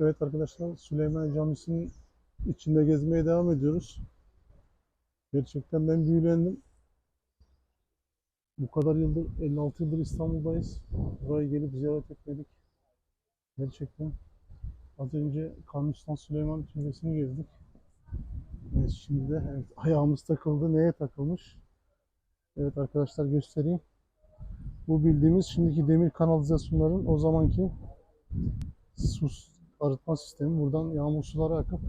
Evet arkadaşlar Süleyman Camisi'nin içinde gezmeye devam ediyoruz. Gerçekten ben büyülendim. Bu kadar yıldır, 56 yıldır İstanbul'dayız. Buraya gelip ziyaret etmedik. Gerçekten. Az önce Kanuni Süleyman Türbesi'ni gezdik. Evet, şimdi de evet, ayağımız takıldı. Neye takılmış? Evet arkadaşlar göstereyim. Bu bildiğimiz şimdiki demir kanalizasyonların o zamanki su arıtma sistemi. Buradan yağmur suları akıp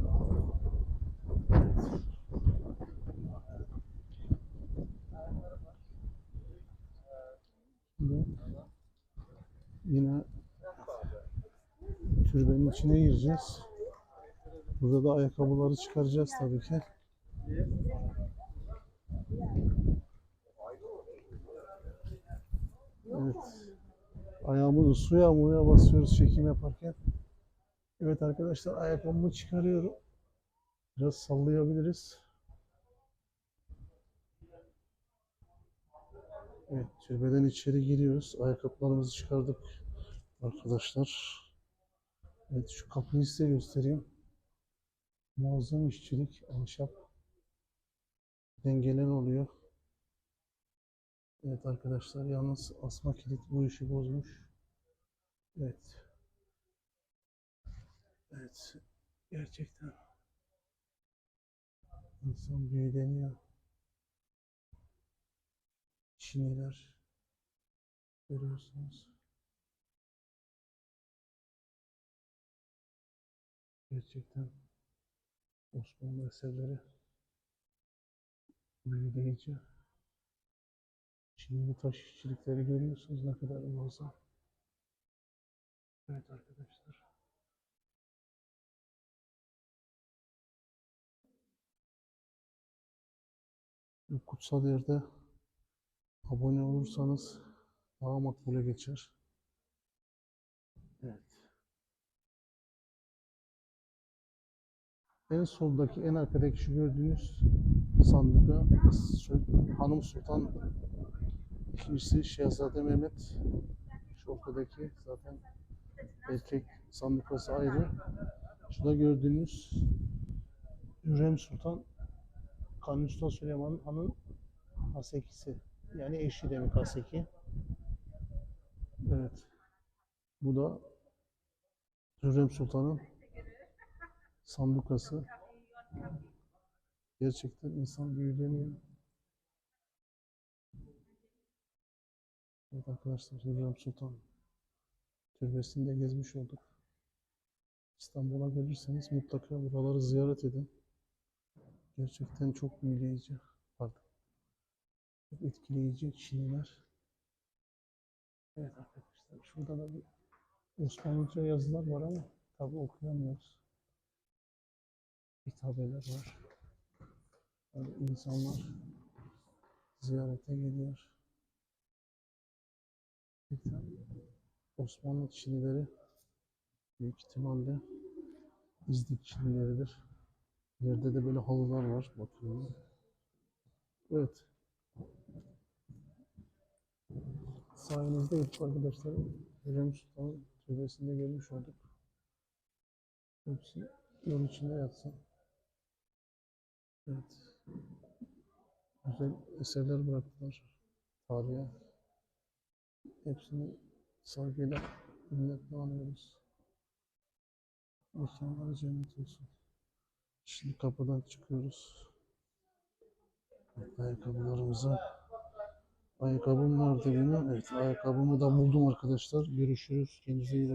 yine türbenin içine gireceğiz. Burada da ayakkabıları çıkaracağız tabii ki. Evet. Ayağımızı suya muya basıyoruz çekim yaparken. Evet arkadaşlar ayakkabımı çıkarıyorum. Biraz sallayabiliriz. Evet türbeden içeri giriyoruz. Ayakkabılarımızı çıkardık arkadaşlar. Evet şu kapıyı size göstereyim. Muazzam işçilik, ahşap. Dengelen oluyor. Evet arkadaşlar yalnız asma kilit bu işi bozmuş. Evet. Evet. Gerçekten. İnsan büyüleniyor. Çiniler. Görüyorsunuz. Gerçekten Osmanlı eserleri büyüleyici. Çinli taş işçilikleri görüyorsunuz ne kadar muazzam. Evet arkadaşlar. Bu kutsal yerde abone olursanız daha makbule geçer. Evet. En soldaki, en arkadaki şu gördüğünüz sandıkta Hanım Sultan İkincisi Şehzade Mehmet. Şu ortadaki zaten erkek sandıkası ayrı. Şurada gördüğünüz Hürrem Sultan Kanuni Sultan Süleyman Han'ın Hasekisi. Yani eşi demek Haseki. Evet. Bu da Hürrem Sultan'ın sandukası. Gerçekten insan büyüleniyor. Evet arkadaşlar Hürrem Sultan Türbesi'nde gezmiş olduk. İstanbul'a gelirseniz mutlaka buraları ziyaret edin. Gerçekten çok büyüleyici. Pardon. Çok etkileyici kişiler. Evet arkadaşlar şurada da bir Osmanlıca yazılar var ama tabi okuyamıyoruz. Hitabeler var. Yani insanlar ziyarete geliyor. Osmanlı Çinileri büyük ihtimalle İznik Çinileridir. Yerde de böyle halılar var. Bakıyorum. Evet. Sayenizde arkadaşlar Hürrem Sultan'ın türbesinde görmüş olduk. Hepsi yol içinde yatsın. Evet. Güzel eserler bıraktılar tarihe. Hepsini saygıyla minnetle anıyoruz. Mekanları cennet olsun. Şimdi kapıdan çıkıyoruz. Ayakkabılarımızı Ayakkabım vardı benim. Evet ayakkabımı da buldum arkadaşlar. Görüşürüz. Kendinize iyi bakın.